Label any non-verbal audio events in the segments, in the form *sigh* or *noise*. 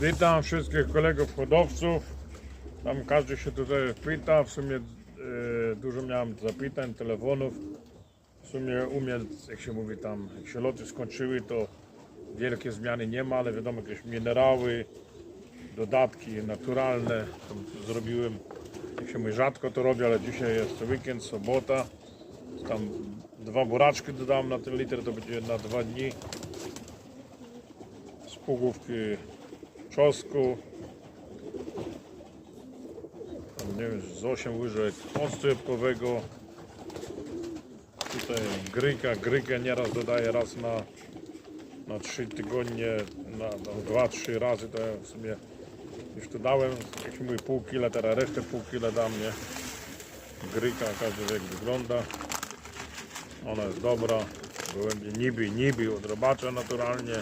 Witam wszystkich kolegów hodowców. Tam każdy się tutaj pyta. W sumie e, dużo miałem zapytań, telefonów. W sumie u mnie, jak się mówi tam, jak się loty skończyły, to wielkie zmiany nie ma, ale wiadomo, jakieś minerały, dodatki naturalne. Tam zrobiłem, jak się mówi, rzadko to robię, ale dzisiaj jest weekend, sobota. Tam dwa buraczki dodam na ten liter, to będzie na dwa dni. Z półgłówki czosnku. Tam, nie wiem, z 8 łyżek octu jabłkowego. Tutaj gryka, grykę nieraz dodaję raz na, na 3 tygodnie, na, na 2-3 razy to ja w sumie już to dałem, jak się pół kila, teraz resztę pół kila dam, nie? Gryka, każdy wie jak wygląda. Ona jest dobra, gołębie niby, niby od robacza naturalnie,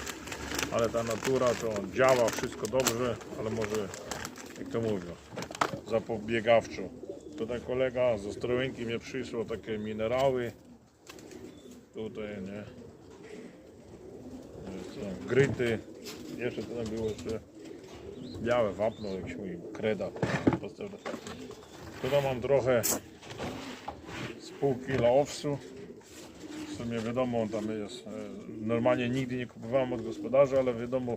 ale ta natura to działa wszystko dobrze, ale może, jak to mówią, zapobiegawczo. Tutaj kolega ze Ostrołęki mnie przysłał takie minerały. Tutaj, nie? Co, gryty. Jeszcze tutaj było jeszcze białe wapno, jak się mówi, kreda. Tutaj mam trochę z pół. Sumie wiadomo, tam jest. e, Normalnie nigdy nie kupowałem od gospodarza, ale wiadomo,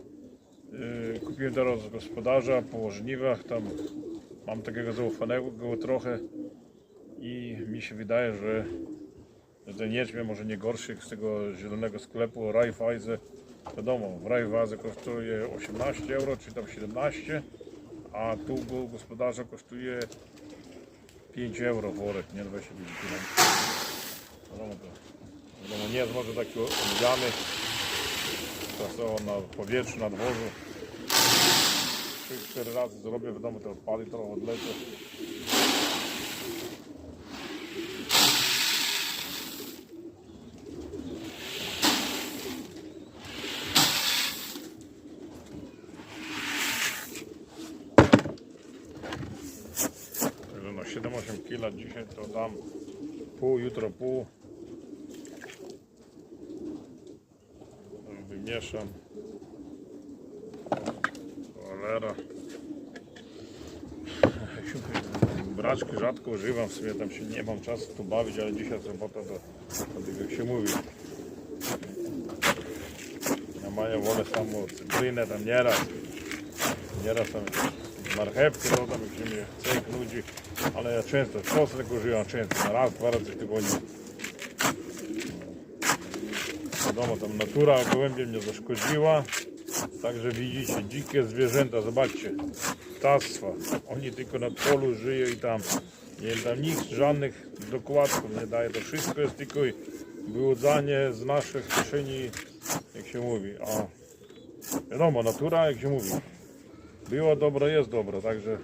e, kupiłem teraz od gospodarza po żniwach. Tam mam takiego zaufanego trochę i mi się wydaje, że ten jęczmień może nie gorszy z tego zielonego sklepu Raiffeisen. Wiadomo, w Raiffeisen kosztuje 18 euro, czy tam 17, a tu u gospodarza kosztuje 5 euro worek, nie 25 kg. Wiadomo, to, wiadomo, nie jest może taki oddziany, czasowo na powietrzu, na dworzu. 3-4 razy zrobię, wiadomo, te odpady trochę. Także no 7-8 kg dzisiaj to dam pół, jutro pół. Wymieszam. Cholera. *laughs* Braczki rzadko używam, w sumie tam się nie mam czasu tu bawić, ale dzisiaj sobota to, to jak się mówi. Ja mają wolę samą cytrynę tam nieraz. Nieraz tam marchewkę dodam, jak się mnie i nudzi, ale ja często czosnek używam, często, raz, dwa razy w tygodniu. Wiadomo, tam natura gołębie mnie zaszkodziła. Także widzicie, dzikie zwierzęta, zobaczcie, ptactwa. Oni tylko na polu żyją i tam. Nie tam nikt żadnych dokładków nie daje. To wszystko jest tylko wyłudzanie z naszych kieszeni, jak się mówi. A wiadomo, natura, jak się mówi, było dobro, jest dobro, także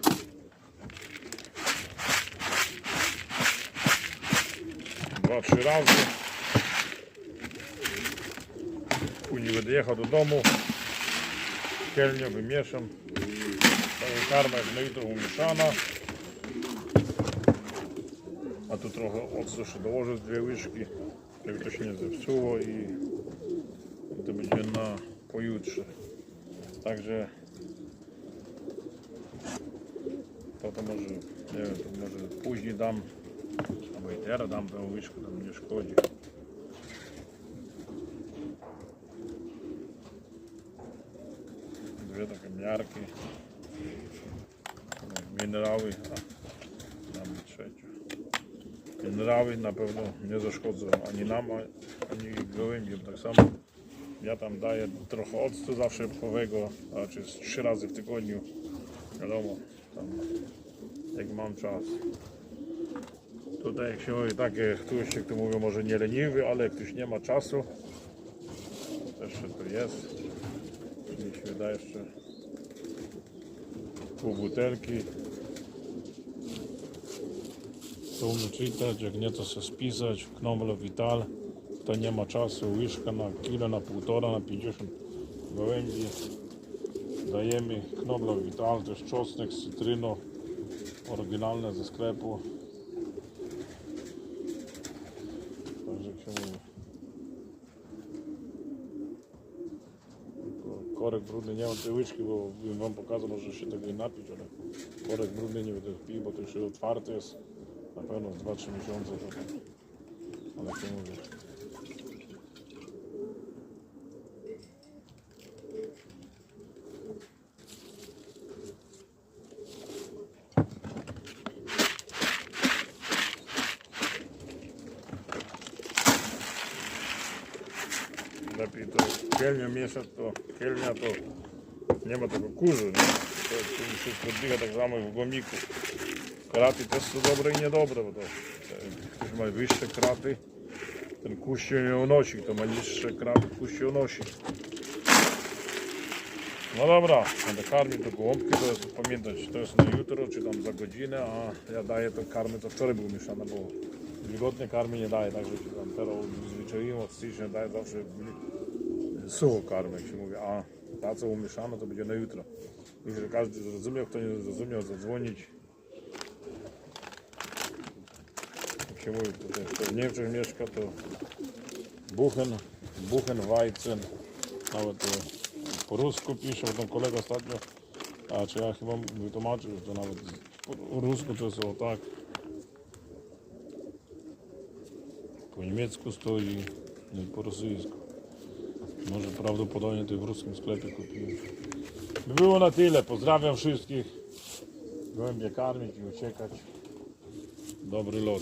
dwa, trzy razy. Później będę jechał do domu. Kielnią wymieszam. Cała karma jest no i to umieszana. A tu trochę octu jeszcze dołożę z dwie łyżki, żeby to się nie zepsuło i to będzie na pojutrze. Także to, to może, nie wiem, to może później dam, albo i teraz dam tę łyżkę, to nie szkodzi. Dwie takie miarki. Minerały. A, damy trzecią. Minerały na pewno nie zaszkodzą ani nam, ani gołębiom. Tak samo ja tam daję trochę octu zawsze jabłkowego, znaczy trzy razy w tygodniu. Wiadomo, tam jak mam czas. Tutaj jak się mówi takie, ktoś jak mówią może nie leniwy, ale jak ktoś nie ma czasu, też to jest. Mi się wydaje jeszcze pół butelki. To umie czytać, jak nie to sobie spisać. Knoblo Vital. Kto nie ma czasu, łyżka na kilo, na półtora, na 50 gołębi. Dajemy Knoblo Vital, to jest czosnek z. Oryginalne ze sklepu. Także się mówi. Korek brudny, nie mam tej łyczki, bo bym wam pokazał, może się tego nie napić, ale korek brudny nie będę pił, bo to jeszcze otwarty jest. Na pewno z 2-3 miesiące. To, ale to mówię. Lepiej to kielnia mieszać, to kielnia to nie ma tego kurzu, nie? To, to wszystko odbiega tak samo w gomiku. Kraty też są dobre i niedobre, bo to te, ktoś ma wyższe kraty, ten kurz się nie unosi, kto ma niższe kraty, kurz się unosi. No dobra, będę karmił te gołąbki, to jest pamiętać, to jest na jutro, czy tam za godzinę, a ja daję to karmy, co wczoraj było mieszane, bo wilgotne karmy nie daję, także się tam teraz zwyczaiłem od stycznia daję zawsze sucho karmy, jak się mówi, a ta co umieszano to będzie na jutro. Jeżeli każdy zrozumiał, kto nie zrozumiał, zadzwonić. Jak się mówi, ten, kto w Niemczech mieszka, to Buchen, Buchen, Weizen, nawet e, po rusku pisze, bo tam kolega ostatnio, a czy ja chyba wytłumaczył, że to nawet po rusku to o tak. Po niemiecku stoi i po rosyjsku. Może prawdopodobnie to w ruskim sklepie kupiłem. By było na tyle. Pozdrawiam wszystkich. Gołębie karmić i uciekać. Dobry lot.